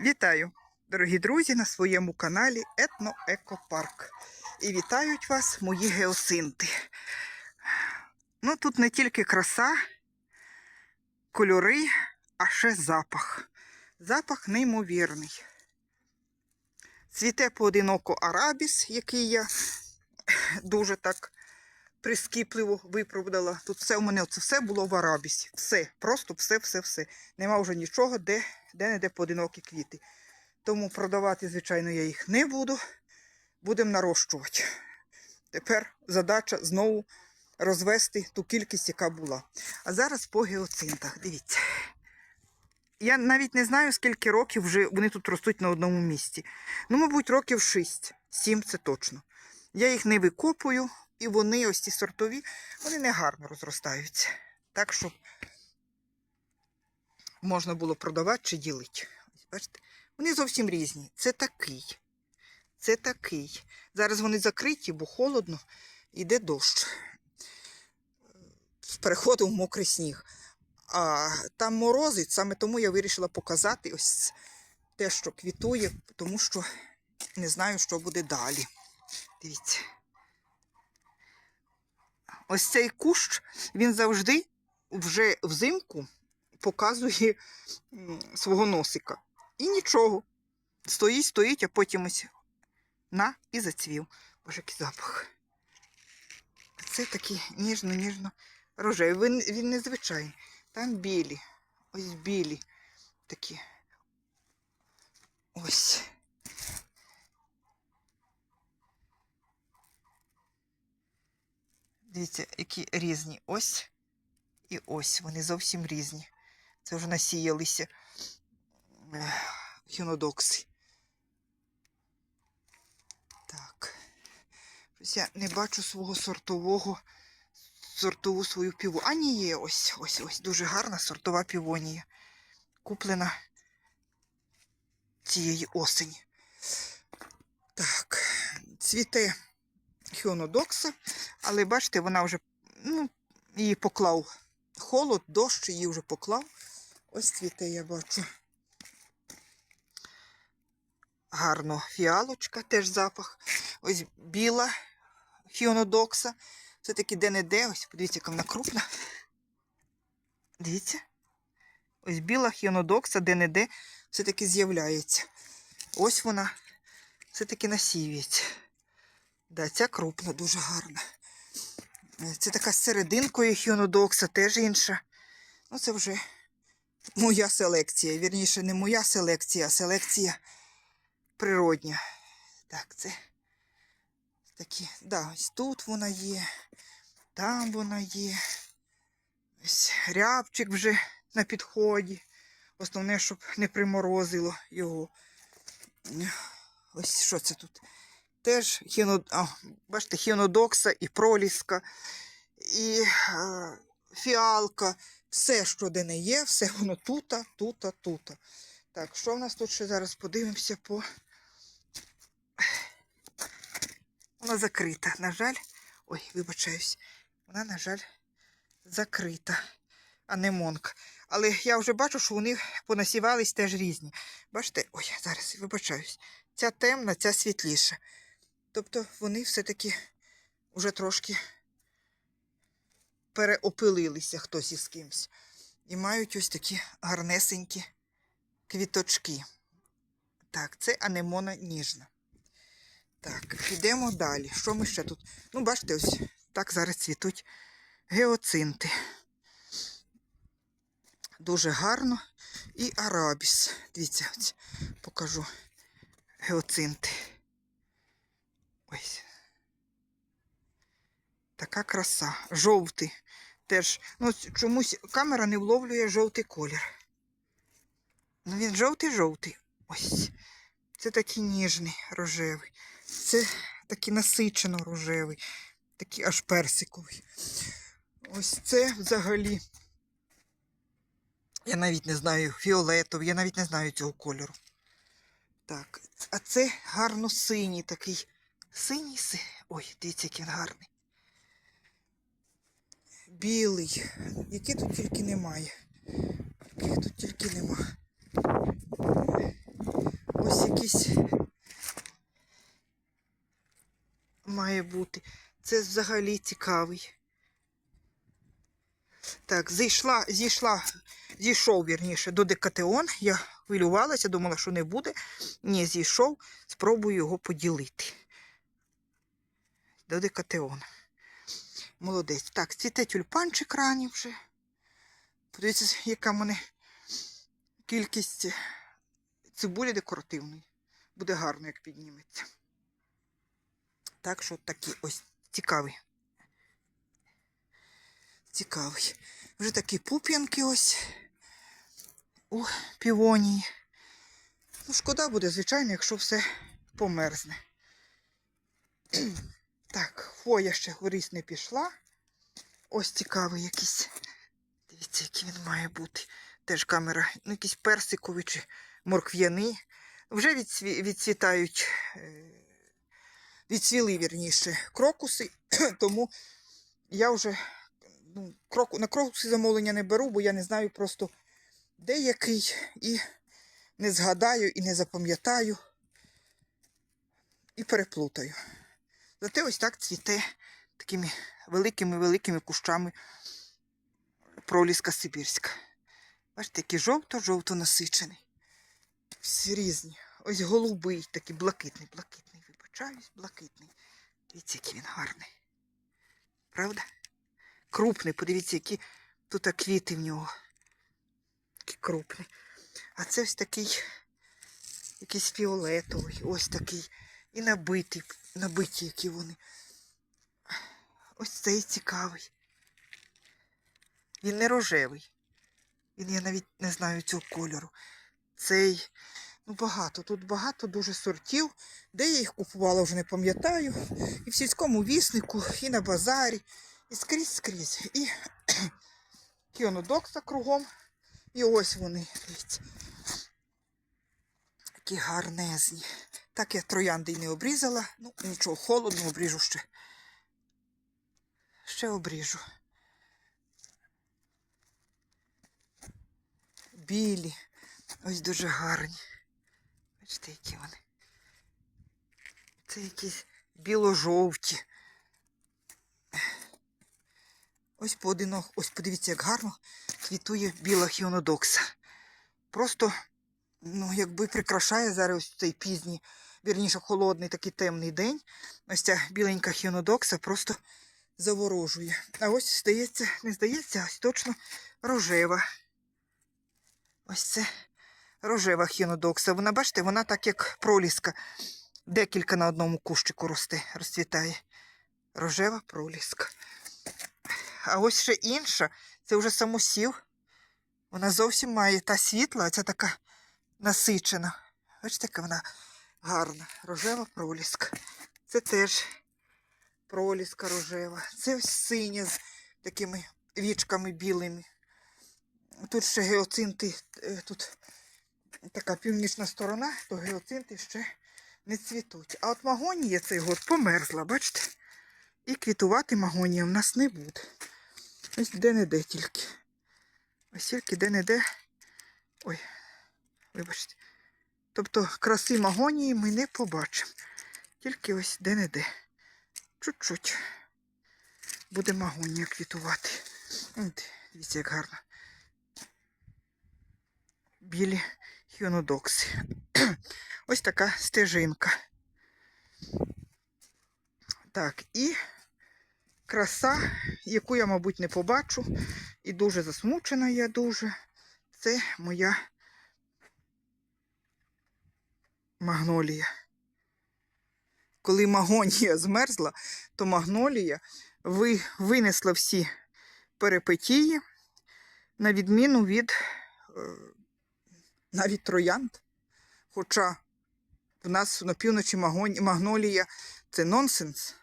Вітаю, дорогі друзі, на своєму каналі Етно-Екопарк. І вітають вас мої геосинти. Ну, тут не тільки краса, кольори, а ще запах. Запах неймовірний. Цвіте поодиноко арабіс, який я дуже так прискіпливо виправдала. Тут все у мене це все було в арабісі. Все, просто все, все, все. Нема вже нічого, де, де не де поодинокі квіти. Тому продавати, звичайно, я їх не буду. Будемо нарощувати. Тепер задача знову розвести ту кількість, яка була. А зараз по геоцинтах. Дивіться. Я навіть не знаю, скільки років вже вони тут ростуть на одному місці. Ну, мабуть, років 6-7 це точно. Я їх не викопую, і вони, ось ці сортові, вони не гарно розростаються. Так що можна було продавати чи ділити. Бачите? Вони зовсім різні. Це такий. Це такий. Зараз вони закриті, бо холодно, іде дощ. Переходив мокрий сніг. А там морозить, саме тому я вирішила показати ось те, що квітує, тому що не знаю, що буде далі. Дивіться. Ось цей кущ, він завжди вже взимку показує свого носика. І нічого. Стоїть, стоїть, а потім ось на і зацвів. Боже, який запах. Це такий ніжно-ніжно рожевий. Він, він незвичайний. Там білі. Ось білі такі. Ось. Дивіться, які різні. Ось і ось. Вони зовсім різні. Це вже насіялися хінодокси. Так. Щось я не бачу свого сортового, сортову свою піву. А ні, є ось, ось, ось. Дуже гарна сортова півонія. Куплена цієї осені. Так, цвіте хіонодокса, але бачите, вона вже ну, її поклав холод, дощ її вже поклав. Ось цвіте, я бачу. Гарно фіалочка, теж запах. Ось біла хіонодокса. Це таки де-не-де. Ось, подивіться, яка вона крупна. Дивіться. Ось біла хіонодокса, де-не-де, все-таки з'являється. Ось вона все-таки насіюється. Да, ця крупна, дуже гарна. Це така з серединкою хіонодокса, теж інша. Ну, це вже моя селекція. Вірніше, не моя селекція, а селекція природня. Так, це такі. Да, ось тут вона є, там вона є. Ось рябчик вже на підході. Основне, щоб не приморозило його. Ось що це тут? Теж хіно, а, бачите, хінодокса і проліска, і е, фіалка. Все, що де не є, все воно тута, тута, тута. Так, що в нас тут ще зараз подивимося по. Вона закрита, на жаль. Ой, вибачаюсь. Вона, на жаль, закрита, а не монка. Але я вже бачу, що вони понасівались теж різні. Бачите, ой, зараз вибачаюсь. Ця темна, ця світліша. Тобто вони все-таки вже трошки переопилилися хтось із кимсь. І мають ось такі гарнесенькі квіточки. Так, це анемона ніжна. Так, підемо далі. Що ми ще тут? Ну, бачите, ось так зараз цвітуть геоцинти. Дуже гарно. І арабіс. Дивіться, ось покажу геоцинти. Ось. Така краса. Жовтий. Теж, ну, чомусь камера не вловлює жовтий колір. Ну, він жовтий-жовтий. Ось. Це такий ніжний рожевий. Це такий насичено рожевий, такий аж персиковий. Ось це взагалі. Я навіть не знаю фіолетовий, я навіть не знаю цього кольору. Так, а це гарно синій такий. Синій си. Ой, дивіться, який він гарний. Білий. Який тут тільки немає. Яких тут тільки нема. якийсь має бути. Це взагалі цікавий. Так, зійшла, зійшла, зійшов, вірніше, до Декатеон. Я хвилювалася, думала, що не буде. Ні, зійшов, спробую його поділити. До Декатеон. Молодець. Так, цвіте тюльпанчик ранній вже. Подивіться, яка в мене кількість цибулі декоративної. Буде гарно, як підніметься. Так що такі ось цікаві. Цікавий. Вже такі пуп'янки ось у півонії. Ну, шкода буде, звичайно, якщо все померзне. Так, хвоя ще горіс не пішла. Ось цікавий якийсь. Дивіться, який він має бути. Теж камера, ну, якийсь персиковий чи моркв'яний. Вже відцві... відцвітають, е, відцвіли, вірніше, крокуси, тому я вже ну, кроку... на крокуси замовлення не беру, бо я не знаю просто де який і не згадаю, і не запам'ятаю, і переплутаю. Зате ось так цвіте такими великими-великими кущами проліска Сибірська. Бачите, який жовто-жовто насичений. Всі різні. Ось голубий, такий блакитний, блакитний, вибачаюсь, блакитний. Дивіться, який він гарний. Правда? Крупний, подивіться, які тут квіти в нього. Такі крупні. А це ось такий якийсь фіолетовий, ось такий. І набитий, набиті, які вони. Ось цей цікавий. Він не рожевий. Він я навіть не знаю цього кольору. Цей, ну багато, тут багато дуже сортів. Де я їх купувала, вже не пам'ятаю. І в сільському віснику, і на базарі, і скрізь скрізь. І кіонодокса кругом. І ось вони. Такі гарнезні. Так я троянди й не обрізала. Ну, нічого, холодно обріжу ще. Ще обріжу. Білі. Ось дуже гарні. Бачите, які вони. Це якісь біло-жовті. Ось поодинок, ось подивіться, як гарно квітує біла хіонодокса. Просто, ну, якби прикрашає зараз ось цей пізній, вірніше, холодний такий темний день. Ось ця біленька хіонодокса просто заворожує. А ось здається, не здається, ось точно рожева. Ось це рожева хінодокса. Вона, бачите, вона так як проліска. Декілька на одному кущику росте, розцвітає. Рожева проліска. А ось ще інша, це вже самосів. Вона зовсім має та світла, а ця така насичена. Бачите, яка вона гарна. Рожева проліска. Це теж проліска рожева. Це ось синя з такими вічками білими. Тут ще геоцинти, е, тут така північна сторона, то геоцинти ще не цвітуть. А от магонія цей год померзла, бачите? І квітувати магонія в нас не буде. Ось де-не-де тільки. Ось тільки де-не-де. Ой, вибачте. Тобто краси магонії ми не побачимо. Тільки ось де-не-де. Чуть-чуть буде магонія квітувати. Дивіться, як гарно білі хіонодокси. Ось така стежинка. Так, і краса, яку я, мабуть, не побачу, і дуже засмучена я дуже. Це моя магнолія. Коли магонія змерзла, то магнолія ви, винесла всі перипетії, на відміну від е, навіть троянд. Хоча в нас на півночі магнолія це нонсенс.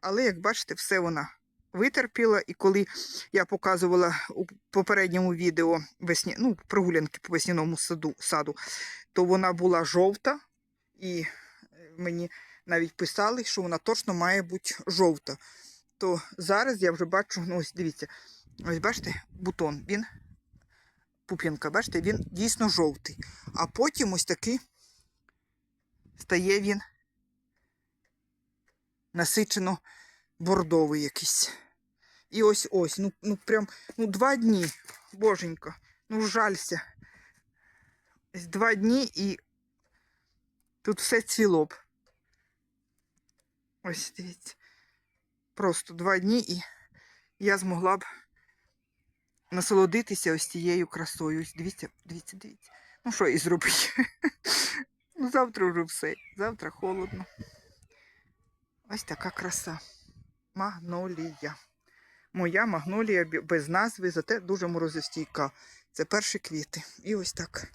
Але, як бачите, все вона витерпіла. І коли я показувала у попередньому відео весні, ну, прогулянки по весняному саду, саду, то вона була жовта, і е, мені навіть писали, що вона точно має бути жовта. То зараз я вже бачу, ну ось дивіться, ось бачите, бутон, він пуп'янка, бачите, він дійсно жовтий. А потім ось такий стає він насичено бордовий якийсь. І ось ось, ну, ну прям ну, два дні, боженько, ну жалься. Ось Два дні і тут все цвіло б. Ось дивіться. Просто два дні і я змогла б насолодитися ось цією красою. Ось дивіться, дивіться, дивіться. Ну що і зробити? ну, завтра вже все. Завтра холодно. Ось така краса. Магнолія. Моя магнолія без назви, зате дуже морозостійка. Це перші квіти. І ось так.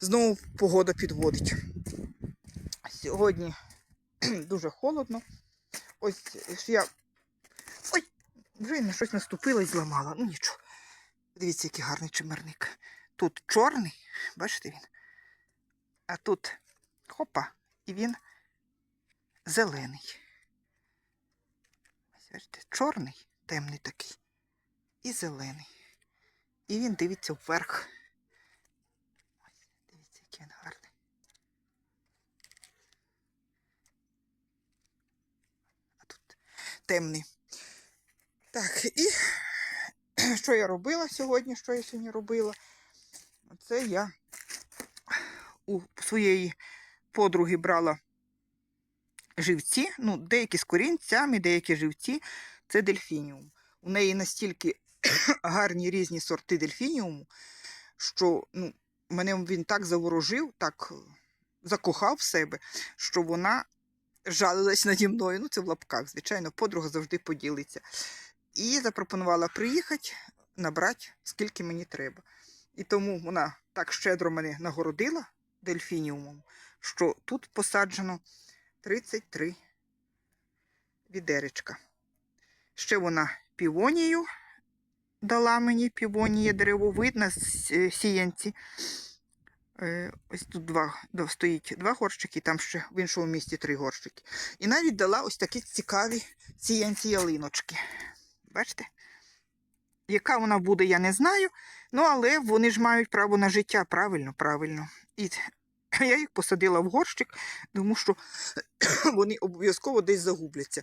Знову погода підводить. Сьогодні дуже холодно. Ось ж я. Ой, вже на щось наступила і зламала. Ну нічого. Дивіться, який гарний чимерник. Тут чорний, бачите він? А тут хопа, і він зелений. Ось бачите, чорний, темний такий. І зелений. І він дивиться вверх. Ось, дивіться, який він гарний. А тут темний. Так, і що я робила сьогодні? Що я сьогодні робила? Це я у своєї подруги брала живці, ну, деякі з корінцями, деякі живці. Це дельфініум. У неї настільки гарні різні сорти дельфініуму, що ну, мене він так заворожив, так закохав в себе, що вона жалилась наді мною. Ну, це в лапках, звичайно, подруга завжди поділиться. І запропонувала приїхати, набрати, скільки мені треба. І тому вона так щедро мене нагородила дельфініумом, що тут посаджено 33 відеречка. Ще вона півонію дала мені, півонія деревовидна з е, сіянці. Е, Ось тут два, стоїть два горщики, там ще в іншому місці три горщики. І навіть дала ось такі цікаві сіянці ялиночки. Бачите? Яка вона буде, я не знаю. Ну, але вони ж мають право на життя, правильно, правильно. І я їх посадила в горщик, тому що вони обов'язково десь загубляться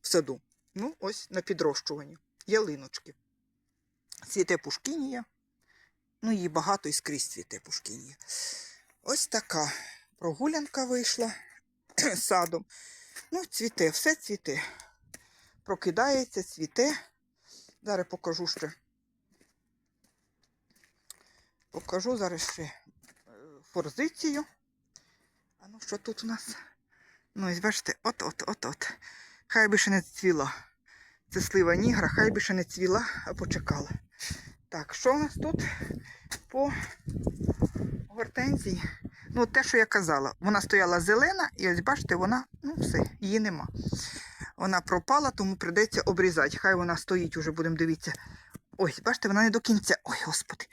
в саду. Ну, ось на підрощуванні. Ялиночки. Цвіте пушкінія. Ну, її багато і скрізь цвіте пушкінія. Ось така прогулянка вийшла садом. Ну, цвіте, все цвіте. Прокидається, цвіте. Зараз покажу ще. Покажу зараз ще е, форзицію. А ну що тут у нас? Ну, ось бачите, от-от-от-от. Хай би ще не цвіла. Це слива нігра, хай би ще не цвіла, а почекала. Так, що у нас тут по гортензії? Ну, те, що я казала, вона стояла зелена, і ось бачите, вона, ну все, її нема. Вона пропала, тому прийдеться обрізати. Хай вона стоїть, уже будемо дивитися. Ось, бачите, вона не до кінця. Ой, господи.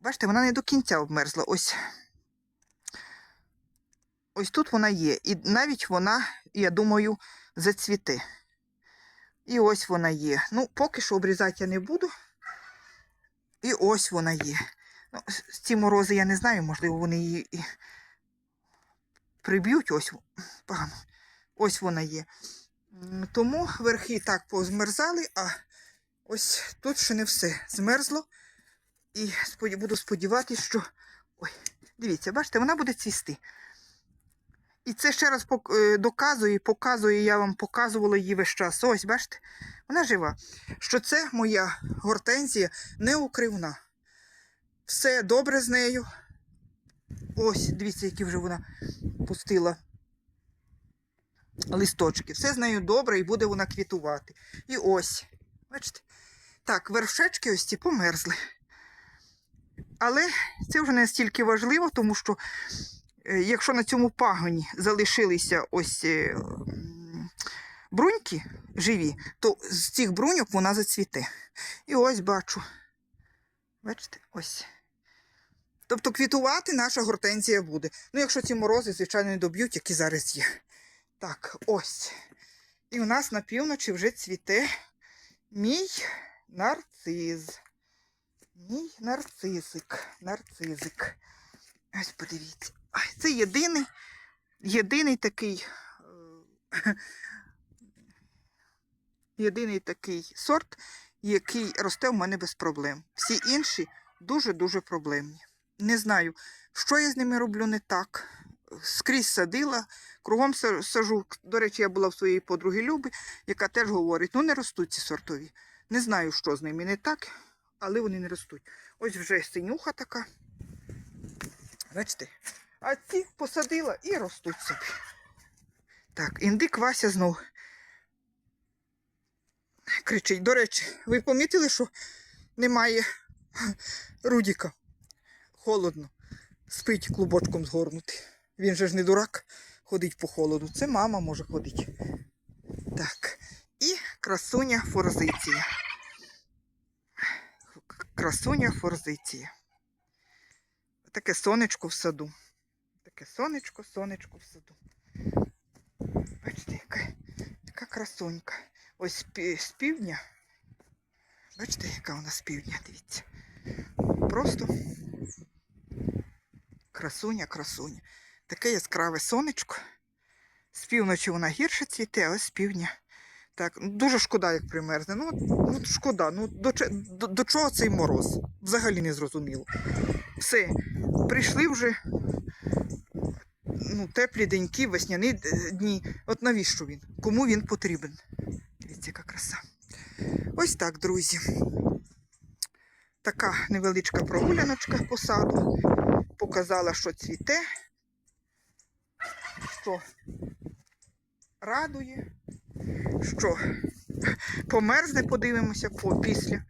Бачите, вона не до кінця обмерзла. Ось. Ось тут вона є. І навіть вона, я думаю, зацвіте. І ось вона є. Ну, поки що обрізати я не буду. І ось вона є. Ну, ці морози я не знаю, можливо, вони її і приб'ють. Ось. Ось вона є. Тому верхи так позмерзали, а ось тут ще не все змерзло. І буду сподіватися, що. Ой, дивіться, бачите, вона буде цвісти. І це ще раз е, доказує, показує, я вам показувала її весь час. Ось, бачите, вона жива. Що це моя гортензія неукривна. Все добре з нею. Ось, дивіться, які вже вона пустила листочки. Все з нею добре і буде вона квітувати. І ось, бачите? Так, вершечки ось ці померзли. Але це вже не настільки важливо, тому що якщо на цьому пагоні залишилися ось е, бруньки живі, то з цих бруньок вона зацвіте. І ось бачу. Бачите, ось. Тобто квітувати наша гортензія буде. Ну, якщо ці морози, звичайно, не доб'ють, які зараз є. Так, ось. І у нас на півночі вже цвіте мій нарциз. Мій нарцисик. Нарцизик. Ось подивіться. Це єдиний, єдиний такий. е, Єдиний такий сорт, який росте в мене без проблем. Всі інші дуже-дуже проблемні. Не знаю, що я з ними роблю не так. Скрізь садила, кругом сажу. До речі, я була в своєї подруги Люби, яка теж говорить: ну не ростуть ці сортові. Не знаю, що з ними не так, але вони не ростуть. Ось вже синюха така. Бачите? А ці посадила і ростуть собі. Так, індик Вася знов кричить. До речі, ви помітили, що немає Рудіка? Холодно. Спить клубочком згорнутий. Він же ж не дурак, ходить по холоду. Це мама може ходити. Так. І красуня форзиція. Красуня форзиція. Таке сонечко в саду. Таке сонечко, сонечко в саду. Бачите, яка, яка красунька. Ось з півдня. Бачите, яка вона з півдня, дивіться. Просто красуня, красуня. Таке яскраве сонечко. З півночі вона гірше цвіте, а з півдня. Так, ну, дуже шкода, як примерзне. Ну, от- ну шкода. Ну, до, до, до чого цей мороз? Взагалі не зрозуміло. Все, прийшли вже ну, теплі деньки, весняні дні. От навіщо він? Кому він потрібен? Дивіться, яка краса. Ось так, друзі. Така невеличка прогуляночка по саду. Показала, що цвіте, що радує, що померзне, подивимося по після.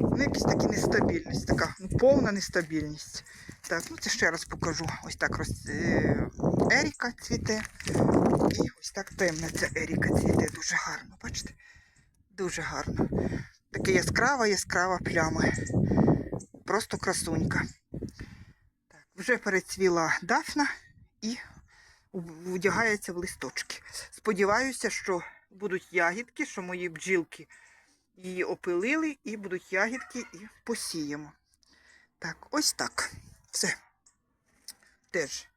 Ну, якісь такі нестабільність, така ну, повна нестабільність. Так, ну це ще раз покажу. Ось так роз... е, Еріка цвіте. І ось так темна ця Еріка цвіте. Дуже гарно, бачите? Дуже гарно. Таке яскрава, яскрава пляма. Просто красунька. Так, вже перецвіла дафна і вдягається в листочки. Сподіваюся, що будуть ягідки, що мої бджілки її опилили, і будуть ягідки і посіємо. Так, ось так. Все. Теж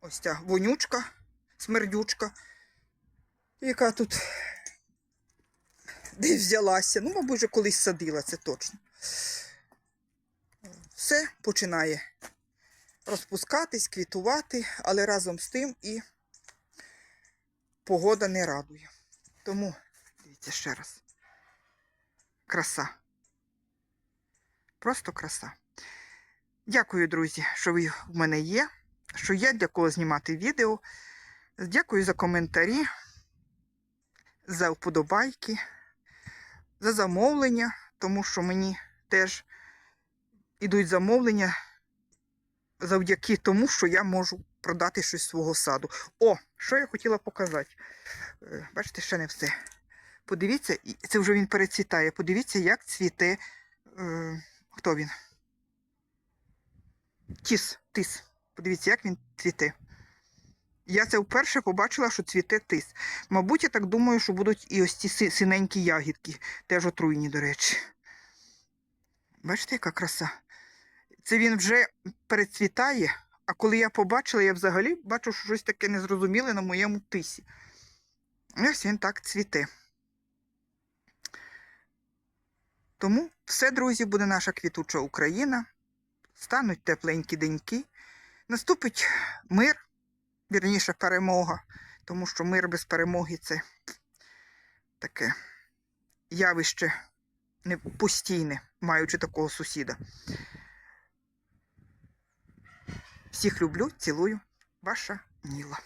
ось ця вонючка, смердючка, яка тут десь взялася. Ну, мабуть, вже колись садила, це точно. Все починає розпускатись, квітувати, але разом з тим і погода не радує. Тому, дивіться ще раз. Краса. Просто краса. Дякую, друзі, що ви в мене є, що є для кого знімати відео. Дякую за коментарі, за вподобайки, за замовлення, тому що мені теж ідуть замовлення завдяки тому, що я можу продати щось з свого саду. О, що я хотіла показати. Е, Бачите, ще не все. Подивіться, це вже він перецвітає. Подивіться, як цвіте. Е, хто він? Тіс, тис. Подивіться, як він цвіте. Я це вперше побачила, що цвіте тис. Мабуть, я так думаю, що будуть і ось ці синенькі ягідки, теж отруйні, до речі. Бачите, яка краса? Це він вже перецвітає, а коли я побачила, я взагалі бачу, що щось таке незрозуміле на моєму тисі. І Ось він так цвіте. Тому все, друзі, буде наша квітуча Україна. Стануть тепленькі деньки. Наступить мир, вірніше, перемога, тому що мир без перемоги це таке явище не постійне, маючи такого сусіда. Всіх люблю, цілую. Ваша Ніла.